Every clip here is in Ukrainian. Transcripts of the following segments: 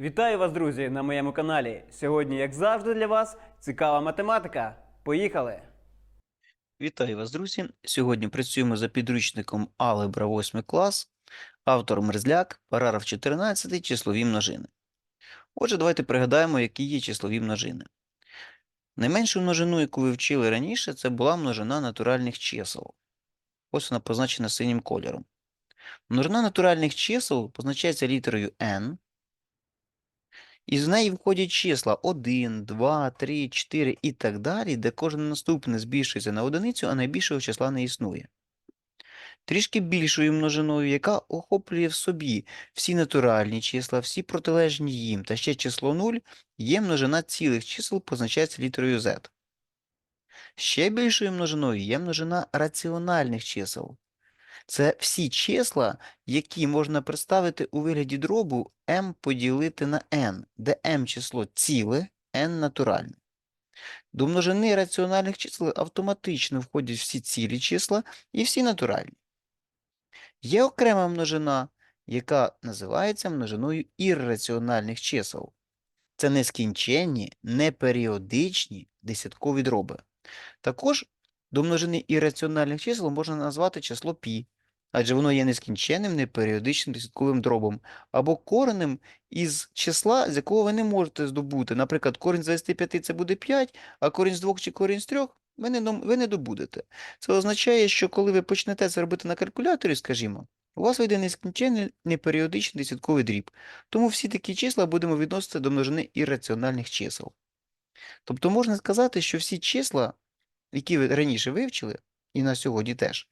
Вітаю вас, друзі, на моєму каналі. Сьогодні, як завжди, для вас цікава математика. Поїхали! Вітаю вас, друзі! Сьогодні працюємо за підручником Алгебра 8 клас, автор Мерзляк, параграф 14, числові множини. Отже, давайте пригадаємо, які є числові множини. Найменшу множину, яку ви вчили раніше, це була множина натуральних чисел. Ось вона позначена синім кольором. Множина натуральних чисел позначається літерою n, і з неї входять числа 1, 2, 3, 4 і так далі, де кожне наступне збільшується на одиницю, а найбільшого числа не існує. Трішки більшою множиною, яка охоплює в собі всі натуральні числа, всі протилежні їм, та ще число 0, є множина цілих чисел, позначається літерою z. Ще більшою множиною є множина раціональних чисел. Це всі числа, які можна представити у вигляді дробу m поділити на n, де m число ціле, n натуральне. До множини раціональних чисел автоматично входять всі цілі числа і всі натуральні. Є окрема множина, яка називається множиною ірраціональних чисел. Це нескінченні, неперіодичні десяткові дроби. Також до множини ірраціональних чисел можна назвати число π, адже воно є нескінченним, неперіодичним десятковим дробом, або коренем із числа, з якого ви не можете здобути. Наприклад, корінь з 25 це буде 5, а корінь з 2 чи корінь з 3 ви не, ви не добудете. Це означає, що коли ви почнете це робити на калькуляторі, скажімо, у вас вийде нескінченний неперіодичний десятковий дріб. Тому всі такі числа будемо відносити до множини ірраціональних чисел. Тобто можна сказати, що всі числа, які ви раніше вивчили, і на сьогодні теж,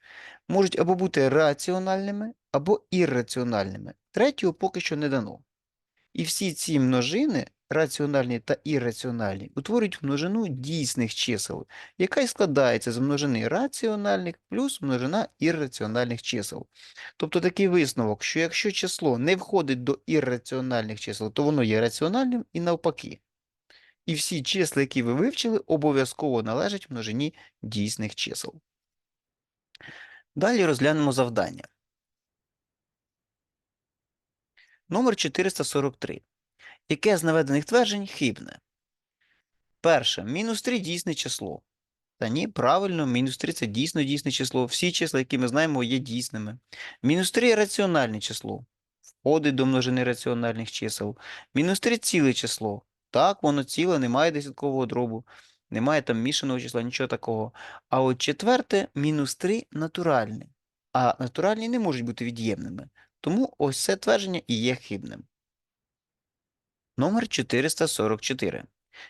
можуть або бути раціональними, або ірраціональними. Третього поки що не дано. І всі ці множини, раціональні та ірраціональні, утворюють множину дійсних чисел, яка й складається з множини раціональних плюс множина ірраціональних чисел. Тобто такий висновок, що якщо число не входить до ірраціональних чисел, то воно є раціональним і навпаки. І всі числа, які ви вивчили, обов'язково належать множині дійсних чисел. Далі розглянемо завдання. Номер 443. Яке з наведених тверджень хибне? Перше. Мінус 3 дійсне число. Та ні, правильно, мінус 3 це дійсно дійсне число. Всі числа, які ми знаємо, є дійсними. Мінус 3 раціональне число. Входить до множини раціональних чисел. Мінус 3 ціле число. Так, воно ціле, немає десяткового дробу, немає там мішаного числа, нічого такого. А от четверте, мінус 3 натуральне. А натуральні не можуть бути від'ємними. Тому ось це твердження і є хибним. Номер 444.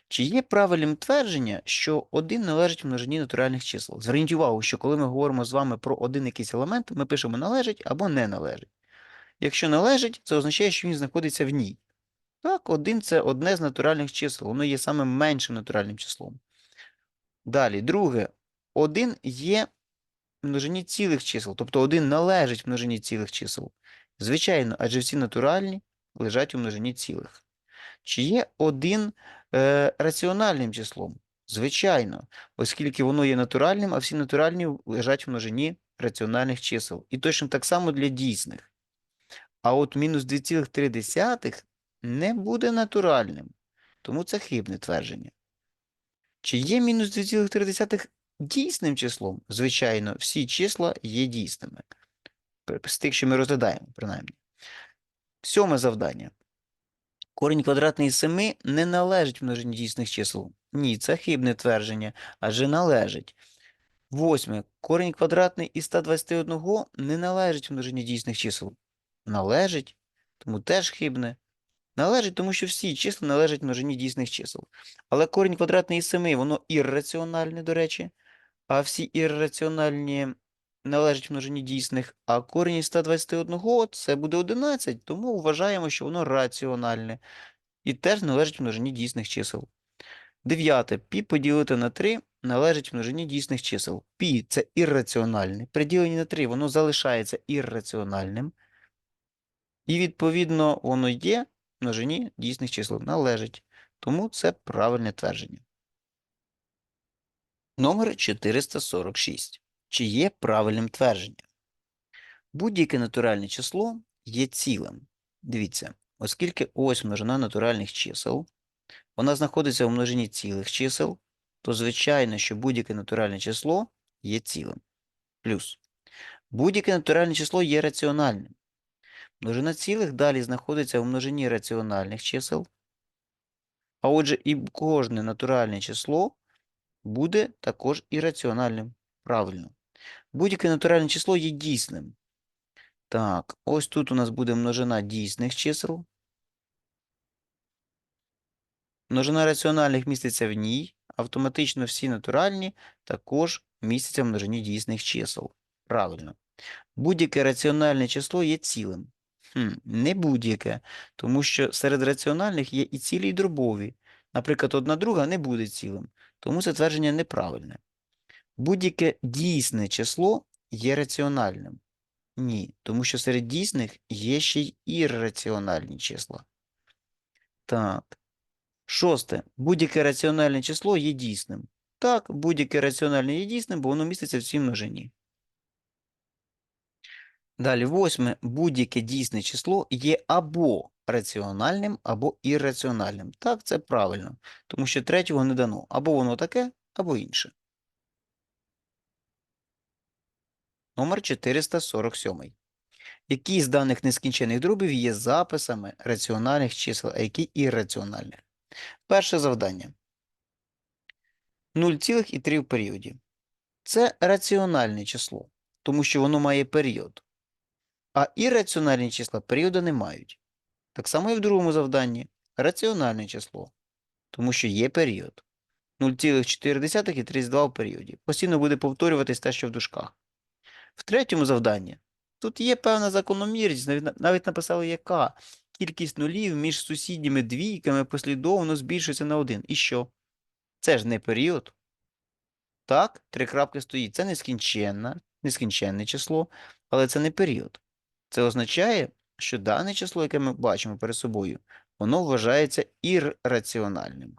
Чи є правильним твердження, що 1 належить множині натуральних чисел? Зверніть увагу, що коли ми говоримо з вами про один якийсь елемент, ми пишемо належить або не належить. Якщо належить, це означає, що він знаходиться в ній. Так, 1 – це одне з натуральних чисел, воно є самим меншим натуральним числом. Далі, друге, 1 є в множині цілих чисел, тобто 1 належить в множині цілих чисел. Звичайно, адже всі натуральні лежать у множині цілих. Чи є 1 е, раціональним числом? Звичайно, оскільки воно є натуральним, а всі натуральні лежать в множині раціональних чисел. І точно так само для дійсних. А от мінус 2,3 не буде натуральним, тому це хибне твердження. Чи є мінус 2,3 дійсним числом? Звичайно, всі числа є дійсними. З тих, що ми розглядаємо, принаймні. Сьоме завдання. Корінь квадратний із 7 не належить множині дійсних чисел. Ні, це хибне твердження, адже належить. Восьме. Корінь квадратний із 121 не належить множині дійсних чисел. Належить, тому теж хибне. Належить, тому що всі числа належать множині дійсних чисел. Але корінь квадратний із 7, воно ірраціональне, до речі, а всі ірраціональні належать множині дійсних, а корінь із 121 це буде 11, тому вважаємо, що воно раціональне і теж належить множині дійсних чисел. Дев'яте. Пі поділити на 3 належить множині дійсних чисел. Пі – це ірраціональне. При діленні на 3 воно залишається ірраціональним. І, відповідно, воно є множині дійсних чисел. Належить. Тому це правильне твердження. Номер 446. Чи є правильним твердження? Будь-яке натуральне число є цілим. Дивіться, Оскільки ось множина натуральних чисел, вона знаходиться у множині цілих чисел, то звичайно, що будь-яке натуральне число є цілим. Плюс. Будь-яке натуральне число є раціональним. Множина цілих далі знаходиться у множині раціональних чисел. А отже, і кожне натуральне число буде також і раціональним. Правильно. Будь-яке натуральне число є дійсним. Так, ось тут у нас буде множина дійсних чисел. Множина раціональних міститься в ній. Автоматично всі натуральні також містяться в множині дійсних чисел. Правильно. Будь-яке раціональне число є цілим. Не будь-яке, тому що серед раціональних є і цілі, і дробові. Наприклад, одна друга не буде цілим, тому це твердження неправильне. Будь-яке дійсне число є раціональним. Ні, тому що серед дійсних є ще й ірраціональні числа. Так. Шосте. Будь-яке раціональне число є дійсним. Так, будь-яке раціональне є дійсним, бо воно міститься в цій множині. Далі, восьме. Будь-яке дійсне число є або раціональним, або ірраціональним. Так, це правильно, тому що третього не дано. Або воно таке, або інше. Номер 447. Які з даних нескінчених дробів є записами раціональних чисел, а які ірраціональних? Перше завдання. 0,3 в періоді. Це раціональне число, тому що воно має період. А ірраціональні числа періоду не мають. Так само і в другому завданні. Раціональне число, тому що є період. 0,4 і 32 в періоді. Постійно буде повторюватись те, що в дужках. В третьому завданні тут є певна закономірність, навіть, написали яка. Кількість нулів між сусідніми двійками послідовно збільшується на 1. І що? Це ж не період. Так, три крапки стоїть. Це нескінченне, нескінченне число, але це не період. Це означає, що дане число, яке ми бачимо перед собою, воно вважається ірраціональним.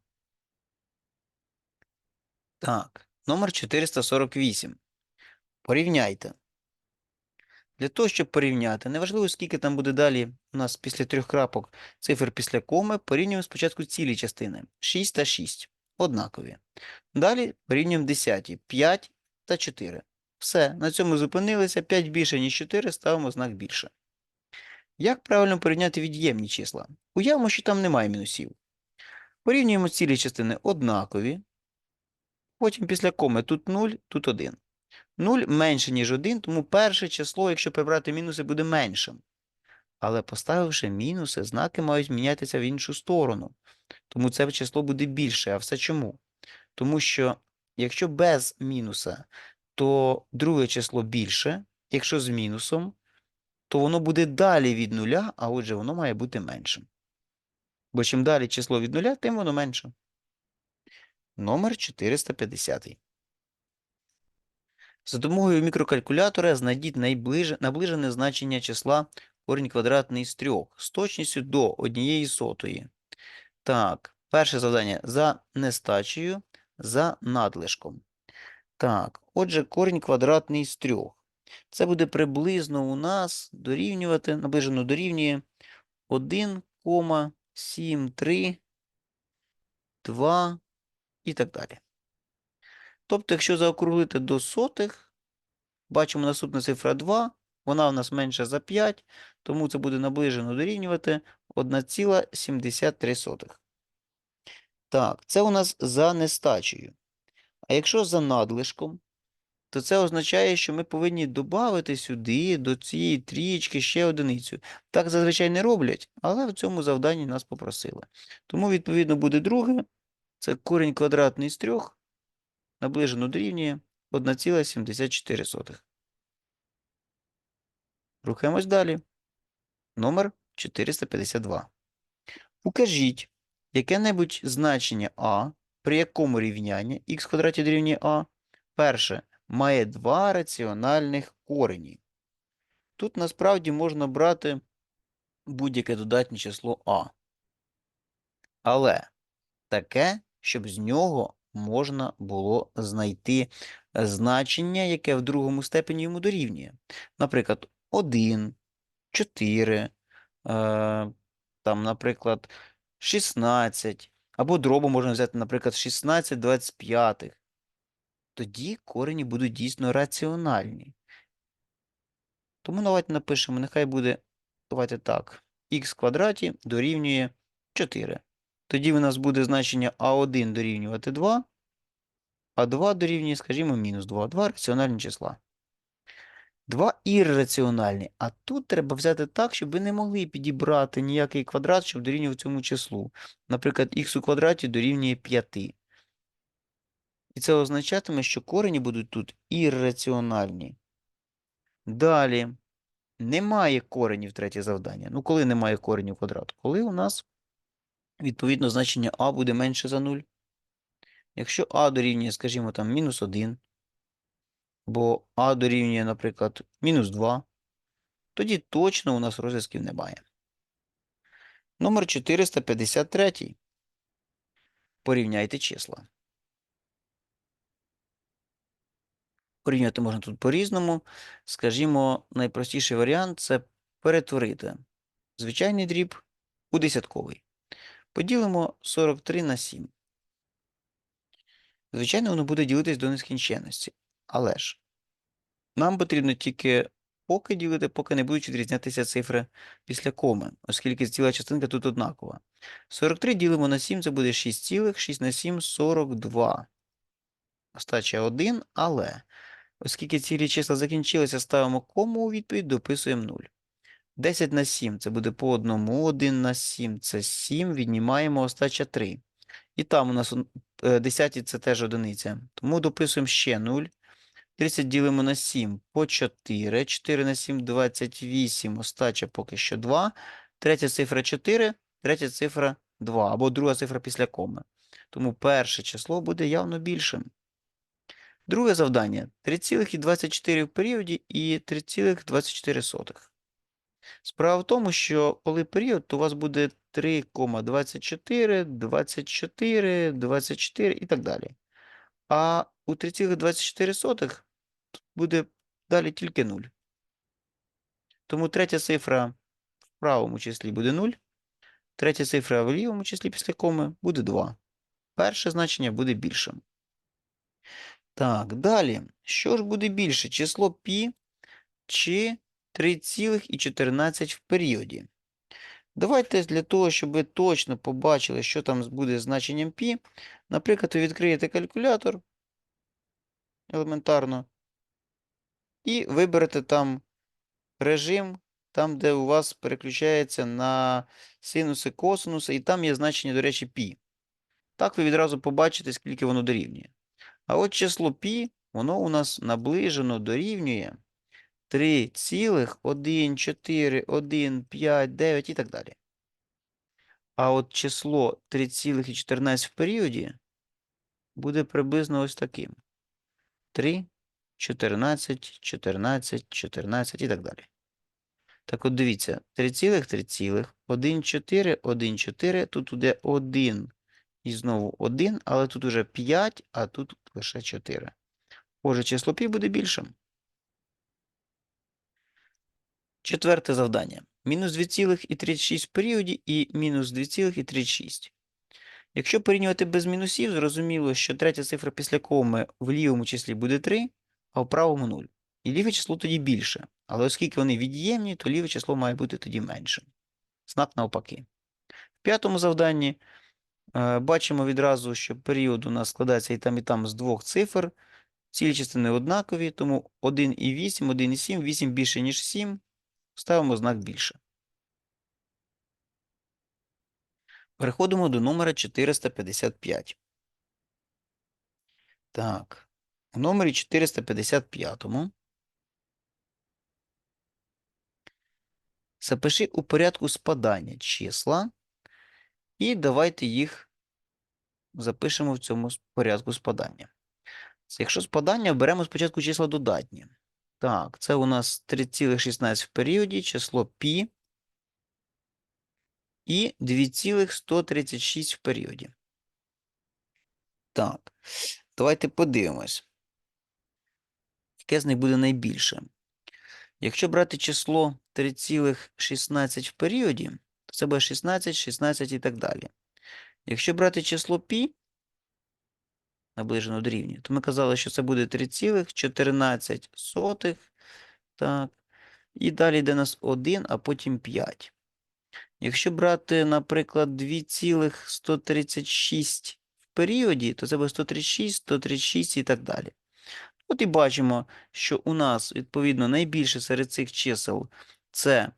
Так, номер 448. Порівняйте. Для того, щоб порівняти, неважливо, скільки там буде далі у нас після трьох крапок цифр після коми, порівнюємо спочатку цілі частини 6 та 6. Однакові. Далі порівнюємо десяті 5 та 4. Все, на цьому зупинилися. 5 більше, ніж 4, ставимо знак більше. Як правильно порівняти від'ємні числа? Уявимо, що там немає мінусів. Порівнюємо цілі частини однакові. Потім після коми тут 0, тут 1. 0 менше, ніж 1, тому перше число, якщо прибрати мінуси, буде меншим. Але поставивши мінуси, знаки мають мінятися в іншу сторону. Тому це число буде більше. А все чому? Тому що якщо без мінуса, то друге число більше, якщо з мінусом, то воно буде далі від нуля, а отже воно має бути меншим. Бо чим далі число від нуля, тим воно менше. Номер 450. За допомогою мікрокалькулятора знайдіть найближе, наближене значення числа корінь квадратний з 3 з точністю до однієї сотої. Так, перше завдання за нестачею, за надлишком. Так, отже, корінь квадратний з 3. Це буде приблизно у нас дорівнювати, наближено дорівнює 1,73, 2 і так далі. Тобто, якщо заокруглити до сотих, бачимо наступна цифра 2, вона у нас менша за 5, тому це буде наближено дорівнювати 1,73. Так, це у нас за нестачею. А якщо за надлишком, то це означає, що ми повинні додати сюди, до цієї трієчки, ще одиницю. Так зазвичай не роблять, але в цьому завданні нас попросили. Тому, відповідно, буде друге. Це корінь квадратний з 3, наближено дорівнює 1,74. Рухаємось далі. Номер 452. Укажіть яке-небудь значення а, при якому рівняння х квадраті дорівнює а, перше, має два раціональних корені. Тут насправді можна брати будь-яке додатнє число а. Але таке, щоб з нього можна було знайти значення, яке в другому степені йому дорівнює. Наприклад, 1, 4, е, там, наприклад, 16, або дробу можна взяти, наприклад, 16 25. Тоді корені будуть дійсно раціональні. Тому давайте напишемо, нехай буде, давайте так, х квадраті дорівнює 4. Тоді у нас буде значення а1 дорівнювати 2, а 2 дорівнює, скажімо, мінус 2. 2 раціональні числа. 2 ірраціональні. А тут треба взяти так, щоб ви не могли підібрати ніякий квадрат, щоб дорівнював цьому числу. Наприклад, х у квадраті дорівнює 5. І це означатиме, що корені будуть тут ірраціональні. Далі. Немає коренів третє завдання. Ну, коли немає коренів квадрату? Коли у нас, відповідно, значення а буде менше за 0. Якщо а дорівнює, скажімо, там, мінус 1, бо а дорівнює, наприклад, мінус 2, тоді точно у нас розв'язків немає. Номер 453. Порівняйте числа. Порівняти можна тут по-різному. Скажімо, найпростіший варіант це перетворити звичайний дріб у десятковий. Поділимо 43 на 7. Звичайно, воно буде ділитись до нескінченності. Але ж нам потрібно тільки поки ділити, поки не будуть відрізнятися цифри після коми, оскільки ціла частинка тут однакова. 43 ділимо на 7, це буде 6 цілих, 6 на 7 – 42. Остача 1, але оскільки цілі числа закінчилися, ставимо кому у відповідь, дописуємо 0. 10 на 7 це буде по одному, 1 на 7 це 7, віднімаємо остача 3. І там у нас он- е, десяті це теж одиниця. Тому дописуємо ще 0. 30 ділимо на 7 по 4. 4 на 7 – 28. Остача поки що 2. Третя цифра 4, третя цифра 2. Або друга цифра після коми. Тому перше число буде явно більшим. Друге завдання 3,24 в періоді і 3,24. Справа в тому, що коли період, то у вас буде 3,24, 24, 24 і так далі. А у 3,24 тут буде далі тільки 0. Тому третя цифра в правому числі буде 0, третя цифра в лівому числі після коми буде 2. Перше значення буде більшим. Так, далі. Що ж буде більше? Число π чи 3,14 в періоді? Давайте для того, щоб ви точно побачили, що там буде з значенням π, наприклад, ви відкриєте калькулятор елементарно і виберете там режим, там, де у вас переключається на синуси, косинуси, і там є значення, до речі, π. Так ви відразу побачите, скільки воно дорівнює. А от число π, воно у нас наближено дорівнює 3,1,4,1,5,9 і так далі. А от число 3,14 в періоді буде приблизно ось таким. 3, 14, 14, 14 і так далі. Так от дивіться, 3,3,1,4, 1,4, тут буде 1 і знову 1, але тут уже 5, а тут лише 4. Отже, число π буде більшим. Четверте завдання. Мінус 2,36 в періоді і мінус 2,36. Якщо порівнювати без мінусів, зрозуміло, що третя цифра після коми в лівому числі буде 3, а в правому 0. І ліве число тоді більше. Але оскільки вони від'ємні, то ліве число має бути тоді меншим. Знак навпаки. В п'ятому завданні е, бачимо відразу, що період у нас складається і там, і там з двох цифр. Цілі частини однакові, тому 1,8, 1,7, 8 більше, ніж 7. Ставимо знак більше. Переходимо до номера 455. Так, у номері 455 запиши у порядку спадання числа і давайте їх запишемо в цьому порядку спадання. Якщо спадання, беремо спочатку числа додатні. Так, це у нас 3,16 в періоді, число π і 2,136 в періоді. Так, давайте подивимось. Яке з них буде найбільше? Якщо брати число 3,16 в періоді, то це буде 16, 16 і так далі. Якщо брати число π, наближено до рівня, то ми казали, що це буде 3,14. Так. І далі йде у нас 1, а потім 5. Якщо брати, наприклад, 2,136 в періоді, то це буде 136, 136 і так далі. От і бачимо, що у нас, відповідно, найбільше серед цих чисел це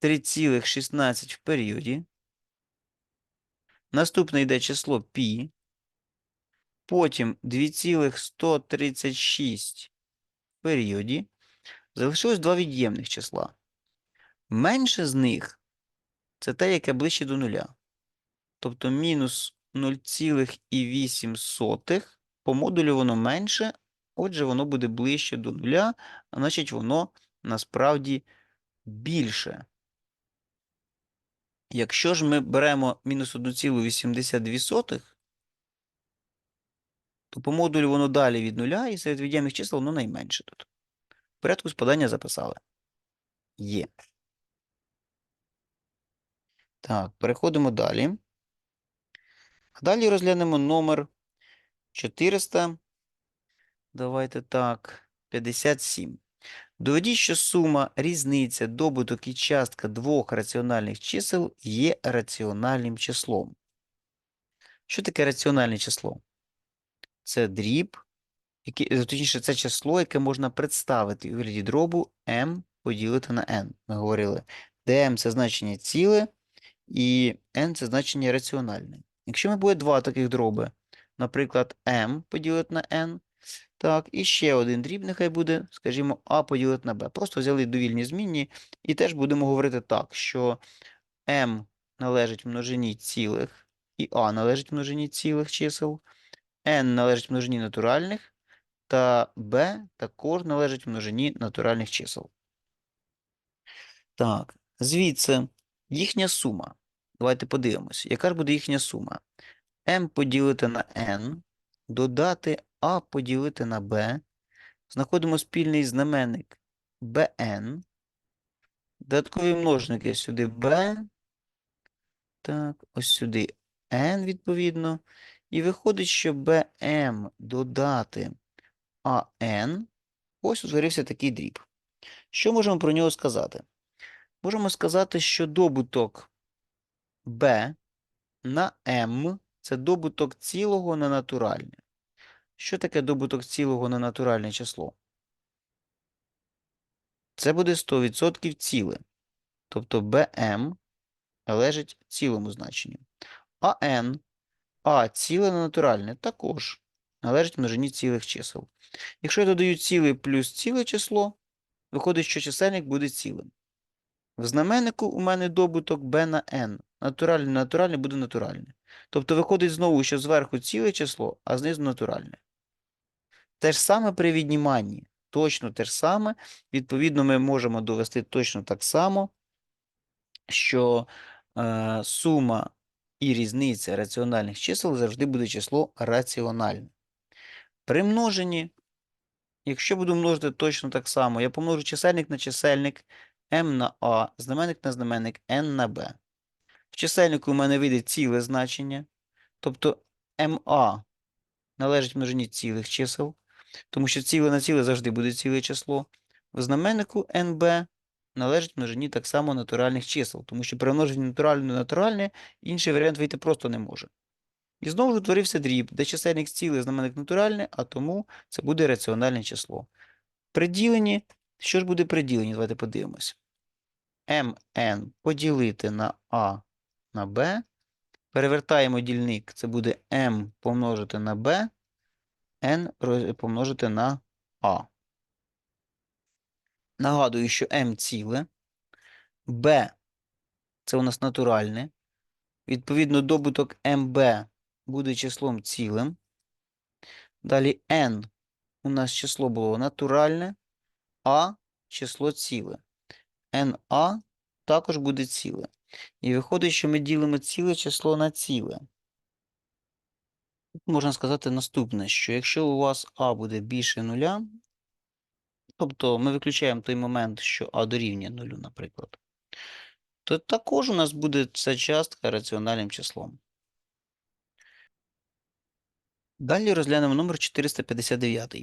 3,16 в періоді. Наступне йде число π. Потім 2,136 в періоді. Залишилось два від'ємних числа. Менше з них це те, яке ближче до нуля. Тобто мінус 0,8 по модулю воно менше, отже, воно буде ближче до нуля, значить воно насправді більше. Якщо ж ми беремо мінус 1,82, то по модулю воно далі від нуля, і серед від'ємних чисел воно найменше тут. В порядку спадання записали. Є. Так, переходимо далі. Далі розглянемо номер 400. Давайте так, 57. Доведіть, що сума, різниця, добуток і частка двох раціональних чисел є раціональним числом. Що таке раціональне число? Це дріб, який, е, точніше, це число, яке можна представити у вигляді дробу m поділити на n. Ми говорили, де m – це значення ціле, і n – це значення раціональне. Якщо ми буде два таких дроби, наприклад, m поділити на n, так, і ще один дріб нехай буде, скажімо, a поділити на b. Просто взяли довільні змінні і теж будемо говорити так, що m належить множині цілих і a належить множині цілих чисел, n належить множині натуральних, та b також належить множині натуральних чисел. Так, звідси їхня сума. Давайте подивимось, яка ж буде їхня сума? m поділити на n, додати a поділити на b, знаходимо спільний знаменник bn, додаткові множники сюди b, так, ось сюди n відповідно, і виходить, що bm додати an, ось утворився такий дріб. Що можемо про нього сказати? Можемо сказати, що добуток b на m – це добуток цілого на натуральне. Що таке добуток цілого на натуральне число? Це буде 100% ціле. Тобто bm належить цілому значенню. А n, а ціле на натуральне також належить множині цілих чисел. Якщо я додаю ціле плюс ціле число, виходить, що чисельник буде цілим. В знаменнику у мене добуток b на n. Натуральне на натуральне буде натуральне. Тобто виходить знову, що зверху ціле число, а знизу натуральне. Те ж саме при відніманні. Точно те ж саме. Відповідно, ми можемо довести точно так само, що е, сума і різниця раціональних чисел завжди буде число раціональне. При множенні, якщо буду множити точно так само, я помножу чисельник на чисельник m на a, знаменник на знаменник n на b. В чисельнику у мене вийде ціле значення, тобто ma належить множині цілих чисел, тому що ціле на ціле завжди буде ціле число. В знаменнику nb належить множині так само натуральних чисел, тому що примноженні натуральне на натуральне інший варіант вийти просто не може. І знову ж утворився дріб, де чисельник ціле, знаменник натуральне, а тому це буде раціональне число. При діленні, що ж буде при діленні? Давайте подивимось. mn поділити на a на b. Перевертаємо дільник, це буде m помножити на b, n помножити на a. Нагадую, що m ціле, b це у нас натуральне. Відповідно, добуток mb буде числом цілим. Далі n у нас число було натуральне, а число ціле. na також буде ціле. І виходить, що ми ділимо ціле число на ціле. Можна сказати наступне, що якщо у вас а буде більше нуля, тобто ми виключаємо той момент, що а дорівнює нулю, наприклад, то також у нас буде ця частка раціональним числом. Далі розглянемо номер 459.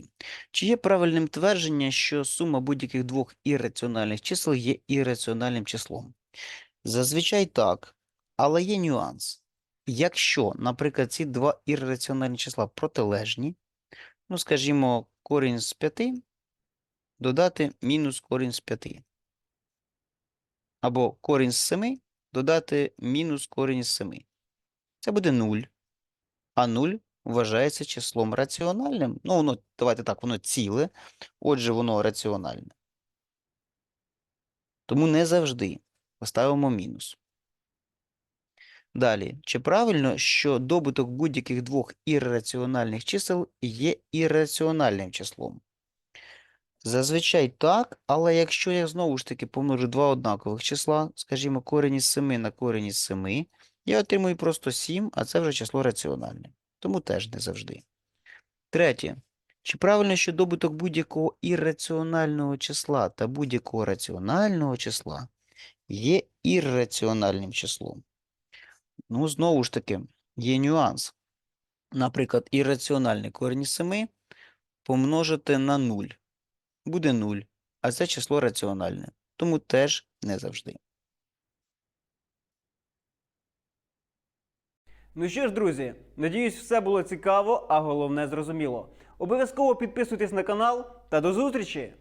Чи є правильним твердження, що сума будь-яких двох ірраціональних чисел є ірраціональним числом? Зазвичай так, але є нюанс. Якщо, наприклад, ці два ірраціональні числа протилежні, ну, скажімо, корінь з 5 додати мінус корінь з 5. Або корінь з 7 додати мінус корінь з 7. Це буде 0. А 0 вважається числом раціональним. Ну, воно, давайте так, воно ціле, отже, воно раціональне. Тому не завжди поставимо мінус. Далі, чи правильно, що добуток будь-яких двох ірраціональних чисел є ірраціональним числом? Зазвичай так, але якщо я знову ж таки помножу два однакових числа, скажімо, корінь із 7 на корінь із 7, я отримую просто 7, а це вже число раціональне. Тому теж не завжди. Третє. Чи правильно, що добуток будь-якого ірраціонального числа та будь-якого раціонального числа є ірраціональним числом? Ну, знову ж таки, є нюанс. Наприклад, ірраціональний корінь із 7 помножити на 0. Буде 0, а це число раціональне. Тому теж не завжди. Ну що ж, друзі, надіюсь, все було цікаво, а головне зрозуміло. Обов'язково підписуйтесь на канал та до зустрічі!